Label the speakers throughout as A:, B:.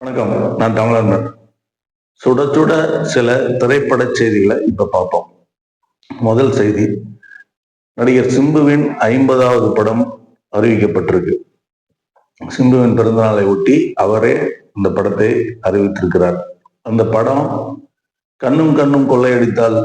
A: வணக்கம். நான் தமிழன் சுட சுட சில திரைப்பட செய்திகளை இப்ப பார்ப்போம். முதல் செய்தி. நடிகர் சிம்புவின் ஐம்பதாவது படம் அறிவிக்கப்பட்டிருக்கு. சிம்புவின் பிறந்தநாளை ஒட்டி அவரே இந்த படத்தை அறிவித்திருக்கிறார். அந்த படம் கண்ணும் கண்ணும் கொள்ளையடித்தால்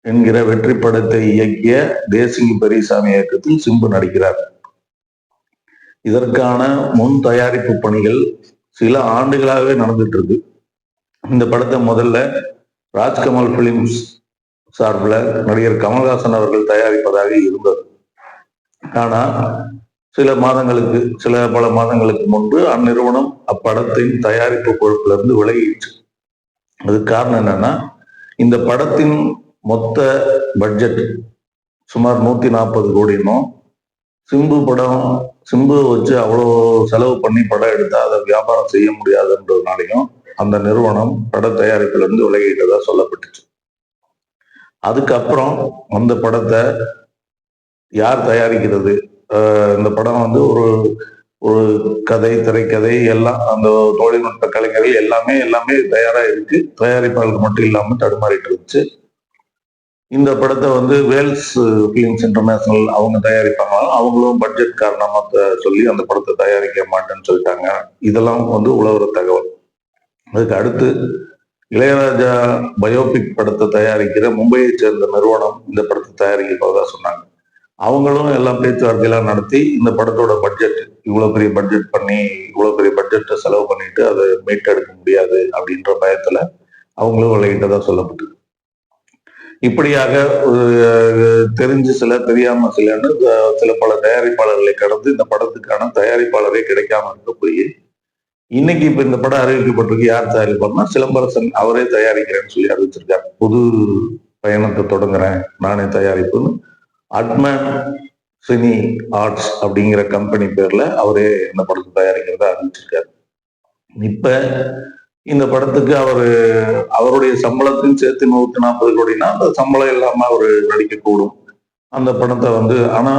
A: என்கிற வெற்றி படத்தை இயக்கிய தேசிங்கி பெரியசாமி இயக்கத்தில் சிம்பு நடிக்கிறார். இதற்கான முன் தயாரிப்பு பணிகள் சில ஆண்டுகளாகவே நடந்துட்டு இருக்கு இந்த படத்தை முதல்ல ராஜ்கமல் பிலிம்ஸ் சார்பில் நடிகர் கமல்ஹாசன் அவர்கள் தயாரிப்பதாக இருந்தது. ஆனால் சில மாதங்களுக்கு சில பல மாதங்களுக்கு முன்பு அந்நிறுவனம் அப்படத்தின் தயாரிப்பு பொறுப்புல விலகிடுச்சு. அதுக்கு காரணம் என்னன்னா இந்த படத்தின் மொத்த பட்ஜெட் சுமார் நூத்தி நாற்பது கோடினும் சிம்பு படம் சிம்பு வச்சு அவ்வளோ செலவு பண்ணி படம் எடுத்தா அதை வியாபாரம் செய்ய முடியாதுன்றதுனாலையும் அந்த நிறுவனம் பட தயாரிப்பிலிருந்து விலகிட்டதா சொல்லப்பட்டுச்சு. அதுக்கப்புறம் அந்த படத்தை யார் தயாரிக்கிறது? இந்த படம் வந்து ஒரு ஒரு கதை திரைக்கதை எல்லாம் அந்த தொழில்நுட்ப கலைஞர்கள் எல்லாமே எல்லாமே தயாரா இருக்கு. தயாரிப்பாளர் மட்டும் இல்லாமல் தடுமாறிட்டு இருந்துச்சு. இந்த படத்தை வந்து வேல்ஸ் பிலிம்ஸ் இன்டர்நேஷனல் அவங்க தயாரிப்பாங்க. அவங்களும் பட்ஜெட் காரணமாக சொல்லி அந்த படத்தை தயாரிக்க மாட்டேன்னு சொல்லிட்டாங்க. இதெல்லாம் வந்து உழவுற தகவல். அதுக்கு அடுத்து இளையராஜா பயோபிக் படத்தை தயாரிக்கிற மும்பையை சேர்ந்த நிறுவனம் இந்த படத்தை தயாரிக்க போவதா சொன்னாங்க. அவங்களும் எல்லாம் பேச்சுவார்த்தையெல்லாம் நடத்தி இந்த படத்தோட பட்ஜெட் இவ்வளோ பெரிய பட்ஜெட் பண்ணி இவ்வளோ பெரிய பட்ஜெட்டை செலவு பண்ணிட்டு அதை மீட்டெடுக்க முடியாது அப்படின்ற பயத்தில் அவங்களும் விளையிட்டதாக சொல்லப்பட்டது. இப்படியாக ஒரு தெரிஞ்சு சில தெரியாம சிலன்னு சில பல தயாரிப்பாளர்களை கடந்து இந்த படத்துக்கான தயாரிப்பாளரே கிடைக்காம இருக்க போய் இன்னைக்கு இப்ப இந்த படம் அறிவிக்கப்பட்டிருக்கு யார் தயாரிப்பார்னா சிலம்பரசன் அவரே தயாரிக்கிறேன்னு சொல்லி அறிவிச்சிருக்காரு. புது பயணத்தை தொடங்குறேன் நானே தயாரிப்புன்னு. அட்மேன் சினி ஆர்ட்ஸ் அப்படிங்கிற கம்பெனி பேர்ல அவரே இந்த படத்தை தயாரிக்கிறதா அறிவிச்சிருக்காரு. இப்ப இந்த படத்துக்கு அவர் அவருடைய சம்பளத்தையும் சேர்த்து நூத்தி நாற்பது கோடினா அந்த சம்பளம் இல்லாம அவர் நடிக்கக்கூடும் அந்த படத்தை வந்து ஆனா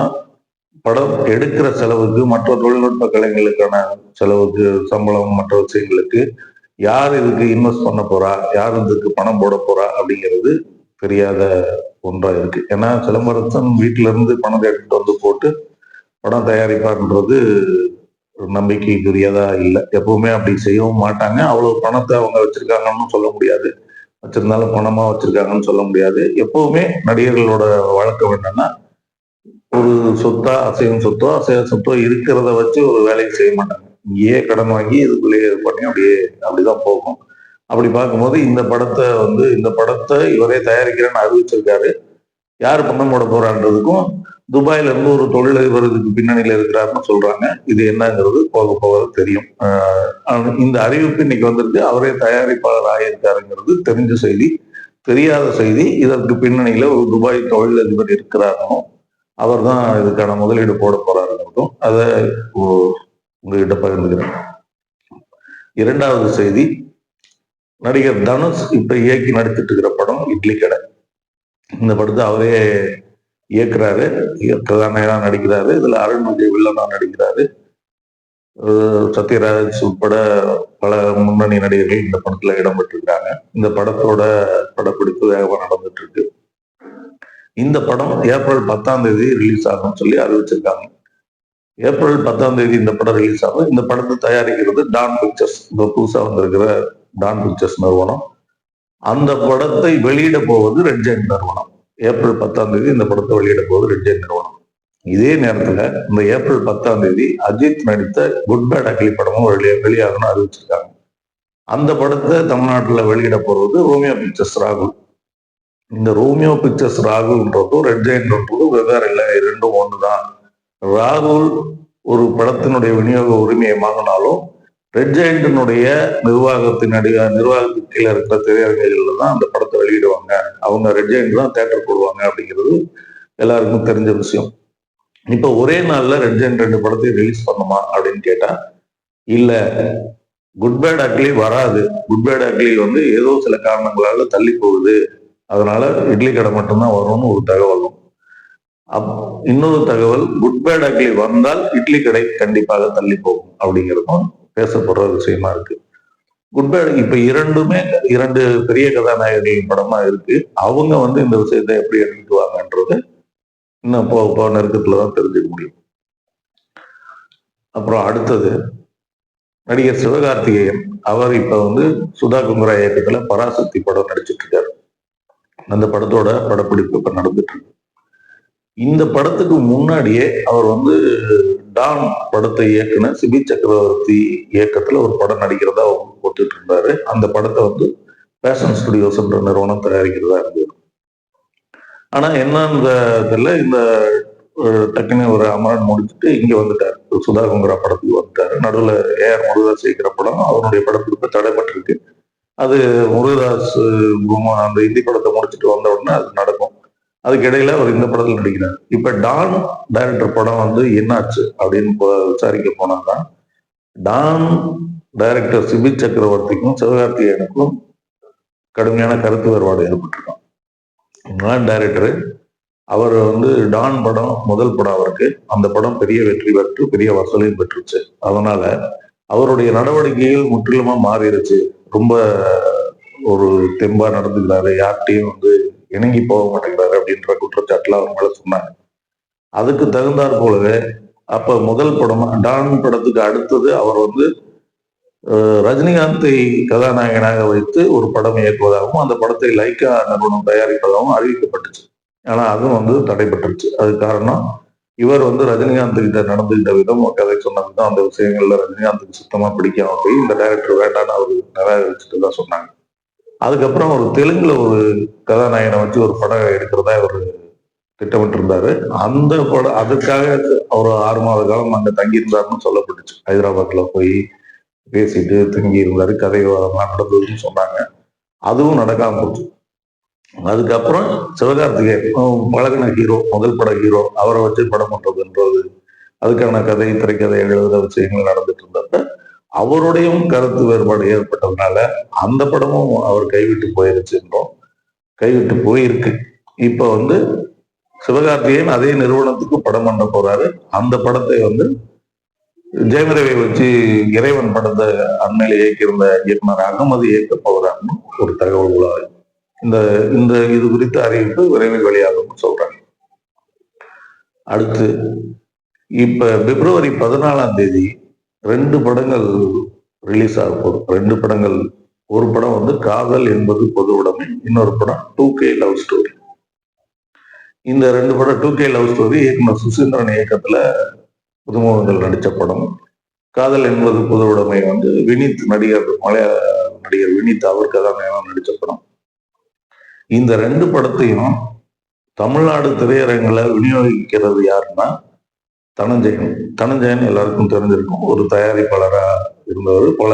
A: படம் எடுக்கிற செலவுக்கு மற்ற தொழில்நுட்ப கலைஞர்களுக்கான செலவுக்கு சம்பளம் மற்ற விஷயங்களுக்கு யார் இதுக்கு இன்வெஸ்ட் பண்ண போறா? யார் இதுக்கு பணம் போட போறா? அப்படிங்கிறது தெரியாத ஒன்றா இருக்கு. ஏன்னா சிலம்பரசன் வீட்டுல இருந்து பணத்தை எடுத்துட்டு வந்து போட்டு படம் தயாரிப்பார்ன்றது நம்பிக்கைக்குரியதா இல்லை. எப்பவுமே அப்படி செய்யவும் மாட்டாங்க. அவ்வளவு பணத்தை அவங்க வச்சிருக்காங்கன்னு சொல்ல முடியாது. வச்சிருந்தாலும் பணமா வச்சிருக்காங்கன்னு சொல்ல முடியாது. எப்பவுமே நடிகர்களோட வழக்கம் என்னன்னா ஒரு சொத்தா அசையும் சொத்தோ அசைய சொத்தோ இருக்கிறத வச்சு ஒரு வேலையை செய்ய மாட்டாங்க. இங்கேயே கடன் வாங்கி இதுக்குள்ளேயே இது பண்ணி அப்படியே அப்படிதான் போகும். அப்படி பார்க்கும்போது இந்த படத்தை வந்து இந்த படத்தை இவரே தயாரிக்கிறேன்னு அறிவிச்சிருக்காரு. யார் பணம் போட போறான்றதுக்கும் துபாயில இருந்து ஒரு தொழிலதிபர் இதுக்கு பின்னணியில இருக்கிறாருன்னு சொல்றாங்க. இது என்னங்கிறது போக போக தெரியும். இந்த அறிவிப்பு இன்னைக்கு வந்திருக்கு. அவரே தயாரிப்பாளர் ஆகியிருக்காருங்கிறது தெரிஞ்ச செய்தி. தெரியாத செய்தி. இதற்கு பின்னணியில ஒரு துபாய் தொழிலதிபர் இருக்கிறாருன்னு அவர் தான் இதுக்கான முதலீடு போட போறாருங்கிறதும் அதை உங்ககிட்ட பகிர்ந்துக்கிறேன். இரண்டாவது செய்தி. நடிகர் தனுஷ் இப்ப இயக்கி நடித்துட்டு இருக்கிற படம் இட்லி கடை. இந்த படத்தை அவரே இயக்குறாரு. கதாநாயகனா நடிக்கிறாரு. இதுல அருண் விஜய் வில்லனா நடிக்கிறாரு. சத்யராஜ் உட்பட பல முன்னணி நடிகர்கள் இந்த படத்துல இடம்பெற்றிருக்காங்க இந்த படத்தோட படப்பிடிப்பு வேகமா நடந்துட்டு இருக்கு இந்த படம் ஏப்ரல் பத்தாம் தேதி ரிலீஸ் ஆகும்னு சொல்லி அறிவிச்சிருக்காங்க ஏப்ரல் பத்தாம் தேதி இந்த படம் ரிலீஸ் ஆகும். இந்த படத்தை தயாரிக்கிறது டான் பிக்சர்ஸ். இப்போ புதுசா வந்திருக்கிற டான் பிக்சர்ஸ் நிறுவனம். அந்த படத்தை வெளியிட போவது ரெட் ஜெயின் நிறுவனம். ஏப்ரல் பத்தாம் தேதி இந்த படத்தை வெளியிட போவது ரெட் நிறுவனம் இதே நேரத்துல இந்த ஏப்ரல் பத்தாம் தேதி அஜித் நடித்த குட் பேட் அக்லி படமும் வெளியே வெளியாகணும்னு அறிவிச்சிருக்காங்க. அந்த படத்தை தமிழ்நாட்டில் வெளியிட போறது ரோமியோ பிக்சர்ஸ் ராகுல். இந்த ரோமியோ பிக்சர்ஸ் ராகுல்ன்றதும் ரெட் ஜெயின்ன்றதும் வெவ்வேறு இல்லை ரெண்டும் ஒண்ணுதான். ராகுல் ஒரு படத்தினுடைய விநியோக உரிமையை வாங்கினாலும் ரெட் ஜெயின்டினுடைய நிர்வாகத்தின் அடி நிர்வாகத்துக்கு கீழே இருக்கிற திரையரங்குகள்ல தான் அந்த படத்தை வெளியிடுவாங்க அவங்க ரெட் தான் தேட்டர் போடுவாங்க அப்படிங்கிறது எல்லாருக்கும் தெரிஞ்ச விஷயம். இப்ப ஒரே நாள்ல ரெட் ரெண்டு படத்தையும் ரிலீஸ் பண்ணுமா அப்படின்னு கேட்டா இல்ல. குட் பேட் அக்லி வராது. குட் பேட் அக்லி வந்து ஏதோ சில காரணங்களால தள்ளி போகுது. அதனால இட்லி கடை மட்டும்தான் வரும்னு ஒரு தகவலும் அப் இன்னொரு தகவல் குட் பேட் அக்லி வந்தால் இட்லி கடை கண்டிப்பாக தள்ளி போகும் அப்படிங்கிறதும் பேசப்படுற விஷயமா இருக்கு. குட் பேட் இப்ப இரண்டுமே இரண்டு பெரிய கதாநாயகர்களின் படமா இருக்கு. அவங்க வந்து இந்த விஷயத்தை எப்படி எடுத்துக்குவாங்கன்றது இன்னும் போக போக நெருக்கத்துல தான் தெரிஞ்சுக்க முடியும். அப்புறம் அடுத்தது நடிகர் சிவகார்த்திகேயன். அவர் இப்ப வந்து சுதா குங்குரா இயக்கத்துல பராசக்தி படம் நடிச்சிட்டு இருக்காரு அந்த படத்தோட படப்பிடிப்பு இப்ப நடந்துட்டு இருக்கு இந்த படத்துக்கு முன்னாடியே அவர் வந்து டான் படத்தை இயக்குன சிபி சக்கரவர்த்தி இயக்கத்துல ஒரு படம் நடிக்கிறதா போட்டுட்டு இருந்தாரு அந்த படத்தை வந்து பேஷன் ஸ்டுடியோஸ்ன்ற நிறுவனம் தயாரிக்கிறதா இருந்தது. ஆனா என்னன்ற தெரியல இந்த டக்குன்னு ஒரு அமரன் முடிச்சுட்டு இங்க வந்துட்டார். சுதா படத்துக்கு வந்துட்டாரு. நடுவில் ஏஆர் முருகதாஸ் இயக்கிற படம் அவருடைய படத்துக்கு தடைப்பட்டிருக்கு. அது முருகதாஸ் அந்த இந்தி படத்தை முடிச்சுட்டு வந்த உடனே அது நடக்கும். அதுக்கு இடையில அவர் இந்த படத்தில் நடிக்கிறார். இப்ப டான் டைரக்டர் படம் வந்து என்னாச்சு அப்படின்னு விசாரிக்க போனாதான் டான் டைரக்டர் சிபி சக்கரவர்த்திக்கும் சிவகார்த்திகேயனுக்கும் கடுமையான கருத்து வேறுபாடு ஏற்பட்டிருக்கும். டான் டைரக்டர் அவர் வந்து டான் படம் முதல் படம் அவருக்கு. அந்த படம் பெரிய வெற்றி பெற்று பெரிய வசூலையும் பெற்றுச்சு. அதனால அவருடைய நடவடிக்கைகள் முற்றிலுமா மாறிடுச்சு. ரொம்ப ஒரு தெம்பா நடந்துக்கிறாரு. யார்கிட்டையும் வந்து இணங்கி போக மாட்டேங்கிறாரு அப்படின்ற குற்றச்சாட்டுல அவங்க மேல சொன்னாங்க. அதுக்கு தகுந்தாற் போலவே அப்ப முதல் படம் டான் படத்துக்கு அடுத்தது அவர் வந்து ரஜினிகாந்தை கதாநாயகனாக வைத்து ஒரு படம் இயக்குவதாகவும் அந்த படத்தை லைக்கா நிறுவனம் தயாரிப்பதாகவும் அறிவிக்கப்பட்டுச்சு. ஆனா அதுவும் வந்து தடைபட்டுருச்சு. அது காரணம் இவர் வந்து ரஜினிகாந்த் கிட்ட நடந்துகிட்ட விதம் கதை சொன்ன விதம் அந்த விஷயங்கள்ல ரஜினிகாந்துக்கு சுத்தமா பிடிக்காம போய் இந்த டைரக்டர் வேண்டான்னு அவர் நிராகரிச்சுட்டு தான் சொன்னாங்க. அதுக்கப்புறம் ஒரு தெலுங்குல ஒரு கதாநாயகனை வச்சு ஒரு படம் எடுக்கிறதா ஒரு திட்டமிட்டு இருந்தாரு அந்த படம் அதுக்காக ஒரு ஆறு மாத காலம் அங்க தங்கியிருந்தாருன்னு சொல்லப்பட்டுச்சு. ஹைதராபாத்ல போய் பேசிட்டு தங்கி இருந்தாரு கதை அதெல்லாம் நடந்ததுன்னு சொன்னாங்க. அதுவும் நடக்காம போச்சு. அதுக்கப்புறம் சிவகார்த்திகேயன் பழகின ஹீரோ முதல் பட ஹீரோ அவரை வச்சு படம் பண்றதுன்றது அதுக்கான கதை திரைக்கதை எழுதுற விஷயங்கள் நடந்து அவருடையும் கருத்து வேறுபாடு ஏற்பட்டதுனால அந்த படமும் அவர் கைவிட்டு போயிருச்சுன்றோம் கைவிட்டு போயிருக்கு. இப்ப வந்து சிவகார்த்திகேயன் அதே நிறுவனத்துக்கு படம் பண்ண போறாரு. அந்த படத்தை வந்து ஜெயமரவை வச்சு இறைவன் படத்தை அண்மையில இயக்கியிருந்த இயக்குனர் அகமது இயக்க போகிறாருன்னு ஒரு தகவல் உள்ளது இந்த இந்த இது குறித்த அறிவிப்பு விரைவில் வெளியாகும்னு சொல்றாங்க. அடுத்து இப்ப பிப்ரவரி பதினாலாம் தேதி ரெண்டு படங்கள் ரிலீஸ் ஆக போகுது ரெண்டு படங்கள். ஒரு படம் வந்து காதல் என்பது பொது உடைமை இன்னொரு படம் டூ கே லவ் ஸ்டோரி இந்த ரெண்டு படம் டூ கே லவ் ஸ்டோரி இயக்குனர் சுசீந்திரன் இயக்கத்துல புதுமுகங்கள் நடித்த படம். காதல் என்பது பொது உடைமை வந்து வினித் நடிகர் மலையாள நடிகர் வினித் அவர் கதாநாயகம் நடித்த படம். இந்த ரெண்டு படத்தையும் தமிழ்நாடு திரையரங்கில் விநியோகிக்கிறது யாருன்னா தனஞ்சயன். தனஞ்சயன் எல்லாருக்கும் தெரிஞ்சிருக்கும். ஒரு தயாரிப்பாளராக இருந்தவர் பல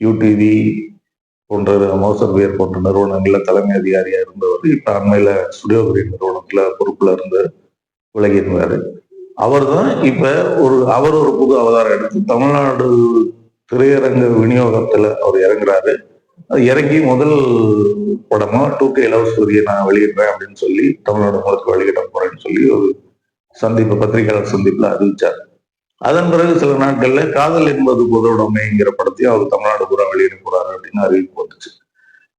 A: யூடிவி போன்ற மோசர்வியர் போன்ற நிறுவனங்களில் தலைமை அதிகாரியாக இருந்தவர். இப்ப அண்மையில ஸ்டுடியோகிரி நிறுவனத்தில் பொறுப்புல இருந்து விலகியிருந்தார். அவர் தான் இப்ப ஒரு அவர் ஒரு புது அவதாரம் எடுத்து தமிழ்நாடு திரையரங்க விநியோகத்துல அவர் இறங்குறாரு. இறங்கி முதல் படமா டூ கே லவ் ஸ்டோரியை நான் வெளியிடுறேன் அப்படின்னு சொல்லி தமிழ்நாடு முழுக்க வெளியிட போறேன்னு சொல்லி ஒரு சந்திப்பு பத்திரிகையாளர் சந்திப்புல அறிவிச்சார். அதன் பிறகு சில நாட்கள்ல காதல் என்பது பொதுவுடைமைங்கிற படத்தையும் அவர் தமிழ்நாடு பூரா வெளியிட போறாரு அப்படின்னு அறிவிப்பு வந்துச்சு.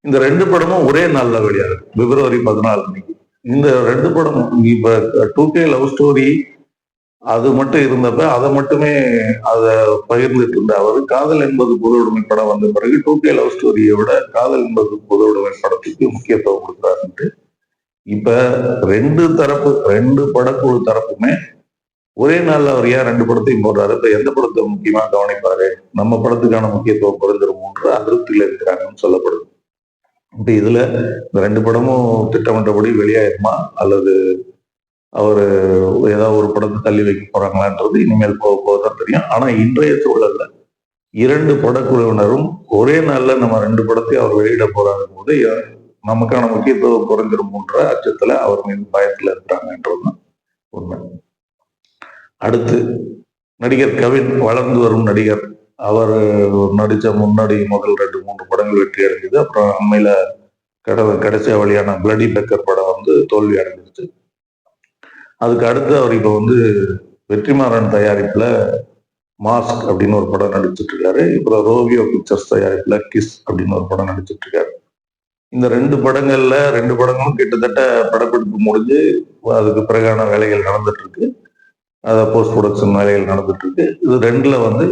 A: இந்த ரெண்டு படமும் ஒரே நாள்ல வெளியாகுது. பிப்ரவரி பதினாலு மணிக்கு. இந்த ரெண்டு படம் இப்ப டூ கே லவ் ஸ்டோரி அது மட்டும் இருந்தப்ப அதை மட்டுமே அதை பகிர்ந்துட்டு இருந்த அவர் காதல் என்பது பொது உடைமை படம் வந்த பிறகு டூ கே லவ் ஸ்டோரியை விட காதல் என்பது பொது உடைமை படத்துக்கு முக்கியத்துவம் கொடுக்குறாருன்ட்டு இப்ப ரெண்டு தரப்பு ரெண்டு படக்குழு தரப்புமே ஒரே நாள்ல அவர் ஏன் ரெண்டு படத்தையும் போடுறாரு? இப்ப எந்த படத்தை முக்கியமா கவனிப்பாரு? நம்ம படத்துக்கான முக்கியத்துவம் குறைஞ்சிருமோன்ற அதிருப்தியில இருக்கிறாங்கன்னு சொல்லப்படுது. இப்ப இதுல இந்த ரெண்டு படமும் திட்டமிட்டபடி வெளியாயிருமா? அல்லது அவர் ஏதாவது ஒரு படத்தை தள்ளி வைக்க போறாங்களான்றது இனிமேல் போக போக தான் தெரியும். ஆனா இன்றைய சூழல்ல இரண்டு படக்குழுவினரும் ஒரே நாள்ல நம்ம ரெண்டு படத்தையும் அவர் வெளியிட போறாங்க போது நமக்கான முக்கியத்துவம் குறைஞ்சிருமோன்ற அச்சத்துல அவர் மீது பயத்துல இருக்கிறாங்கன்றது உண்மை. அடுத்து நடிகர் கவின் வளர்ந்து வரும் நடிகர். அவர் நடித்த முன்னாடி முதல் ரெண்டு மூன்று படங்கள் வெற்றி அடைஞ்சது. அப்புறம் அண்மையில கட கடைசியா வழியான பிளடி பெக்கர் படம் வந்து தோல்வி அடைஞ்சிருச்சு. அதுக்கு அடுத்து அவர் இப்போ வந்து வெற்றிமாறன் தயாரிப்புல மாஸ்க் அப்படின்னு ஒரு படம் நடிச்சிட்டு இருக்காரு. இப்போ ரோவியோ பிக்சர்ஸ் தயாரிப்புல கிஸ் அப்படின்னு ஒரு படம் நடிச்சிட்டு இருக்காரு. இந்த ரெண்டு படங்கள்ல ரெண்டு படங்களும் கிட்டத்தட்ட படப்பிடிப்பு முடிஞ்சு அதுக்கு பிறகான வேலைகள் நடந்துட்டு இருக்கு அதை போஸ்ட் ப்ரொடக்ஷன் வேலைகள் நடந்துட்டு இருக்கு இது ரெண்டுல வந்து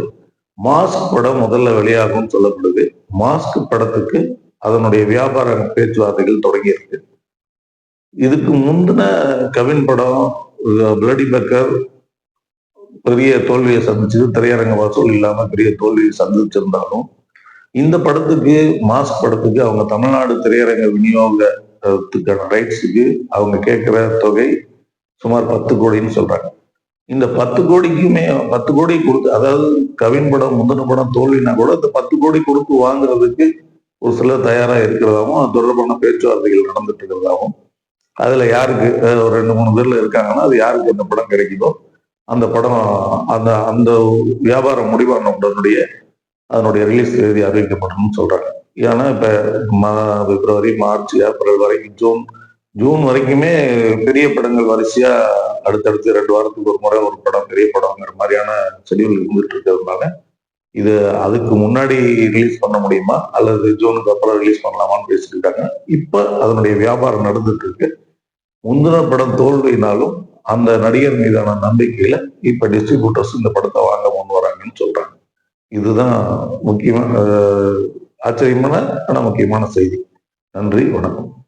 A: மாஸ்க் படம் முதல்ல வெளியாகும்னு சொல்லப்படுது. மாஸ்க் படத்துக்கு அதனுடைய வியாபார பேச்சுவார்த்தைகள் தொடங்கி இருக்கு இதுக்கு முந்தின கவின் படம் பிளடி பக்கர் பெரிய தோல்வியை சந்திச்சது திரையரங்க வசூல் இல்லாம பெரிய தோல்வியை சந்திச்சிருந்தாலும் இந்த படத்துக்கு மாஸ் படத்துக்கு அவங்க தமிழ்நாடு திரையரங்க விநியோகத்துக்கான ரைட்ஸுக்கு அவங்க கேட்குற தொகை சுமார் பத்து கோடின்னு சொல்றாங்க. இந்த பத்து கோடிக்குமே பத்து கோடி கொடுத்து அதாவது கவின் படம் முந்தின படம் தோல்வினா கூட இந்த பத்து கோடி கொடுத்து வாங்குறதுக்கு ஒரு சிலர் தயாரா இருக்கிறதாவும் அது தொடர்பான பேச்சுவார்த்தைகள் நடந்துட்டு இருக்கிறதாகவும் அதுல யாருக்கு ஒரு ரெண்டு மூணு பேர்ல இருக்காங்கன்னா அது யாருக்கு அந்த படம் கிடைக்குதோ அந்த படம் அந்த அந்த வியாபாரம் முடிவான உடனுடைய அதனுடைய ரிலீஸ் தேதி அறிவிக்கப்படணும்னு சொல்றாங்க. ஏன்னா இப்ப மா- பிப்ரவரி மார்ச் ஏப்ரல் வரைக்கும் ஜூன் ஜூன் வரைக்குமே பெரிய படங்கள் வரிசையா அடுத்தடுத்து ரெண்டு வாரத்துக்கு ஒரு முறை ஒரு படம் பெரிய படம்ங்கிற மாதிரியான ஷெடியூல் இருந்துட்டு இருக்கிறதுனால இது அதுக்கு முன்னாடி ரிலீஸ் பண்ண முடியுமா? அல்லது ஜூனுக்கு அப்புறம் ரிலீஸ் பண்ணலாமான்னு பேசிட்டு இருக்காங்க. அதனுடைய வியாபாரம் நடந்துட்டு இருக்கு. முந்தின படம் தோல்வினாலும் அந்த நடிகர் மீதான நம்பிக்கையில இப்ப டிஸ்ட்ரிபியூட்டர்ஸ் இந்த படத்தை வாங்க முன் வராங்கன்னு சொல்றாங்க. இதுதான் முக்கியமான ஆச்சரியமான ஆனால் முக்கியமான செய்தி. நன்றி வணக்கம்.